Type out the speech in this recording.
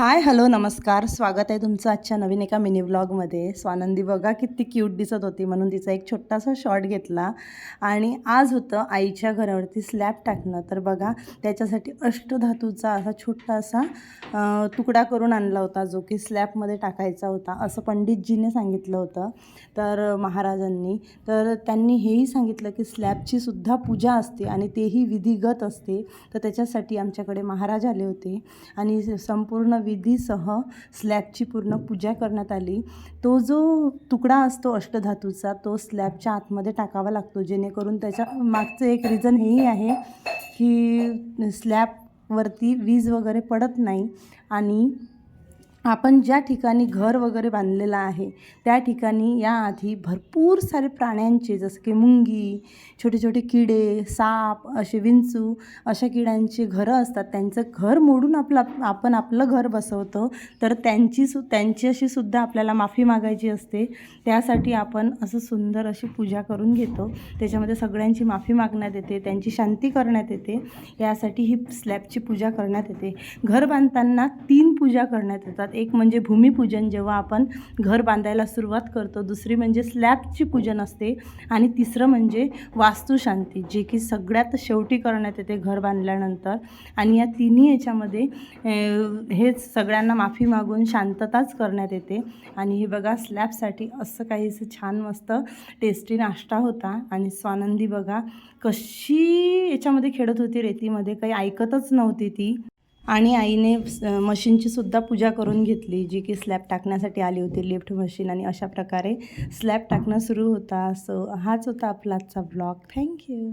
Hi hello नमस्कार. स्वागत आहे तुमचं आजच्या नवीन एका मिनी ब्लॉगमध्ये स्वानंदी बघा किती क्यूट दिसत होती म्हणून तिचा एक छोटासा शॉट घेतला. आणि आज होतं आईच्या घरावरती स्लॅब टाकणं. तर बघा त्याच्यासाठी अष्टधातूचा असा छोटासा तुकडा करून आणला होता जो की स्लॅबमध्ये टाकायचा होता असं पंडितजीने सांगितलं होतं. तर महाराजांनी तर त्यांनी हेही सांगितलं की स्लॅबची सुद्धा पूजा असते आणि तेही विधिगत असते. तर त्याच्यासाठी आमच्याकडे महाराज आले होते. आणि संपूर्ण विधीसह स्लॅबची पूर्ण पूजा करण्यात आली. तो जो तुकडा असतो अष्टधातूचा तो स्लॅबच्या आतमध्ये टाकावा लागतो जेणेकरून त्याच्या मागचं एक रिझन हेही आहे की स्लॅबवरती वीज वगैरे पडत नाही आणि आपण ज्या ठिकाणी घर वगैरे बांधलेलं आहे त्या ठिकाणी याआधी भरपूर सारे प्राण्यांचे जसं की मुंगी छोटे छोटे किडे साप असे विंचू अशा किड्यांची घरं असतात. त्यांचं घर मोडून आपलं आपण आपलं घर बसवतो. तर त्यांची सु त्यांच्याशी सुद्धा आपल्याला माफी मागायची असते. त्यासाठी आपण असं सुंदर अशी पूजा करून घेतो. त्याच्यामध्ये सगळ्यांची माफी मागण्यात येते त्यांची शांती करण्यात येते. यासाठी ही स्लॅबची पूजा करण्यात येते. घर बांधताना तीन पूजा करण्यात येतात. एक म्हणजे भूमिपूजन जेव्हा आपण घर बांधायला सुरुवात करतो दुसरी म्हणजे स्लॅबची पूजन असते आणि तिसरं म्हणजे वास्तुशांती जे की सगळ्यात शेवटी करण्यात येते घर बांधल्यानंतर. आणि या तिन्ही याच्यामध्ये हेच सगळ्यांना माफी मागून शांतताच करण्यात येते. आणि हे बघा स्लॅबसाठी असं काहीसं छान मस्त टेस्टी नाश्ता होता. आणि स्वानंदी बघा कशी याच्यामध्ये खेळत होती रेतीमध्ये काही ऐकतच नव्हती ती. आणि आईने मशीनची सुद्धा पूजा करून घेतली जी की स्लॅब टाकण्यासाठी आली होती लिफ्ट मशीन आणि अशा प्रकारे स्लॅब टाकणं सुरू होता. सो हाच होता आपला आजचा ब्लॉग थँक्यू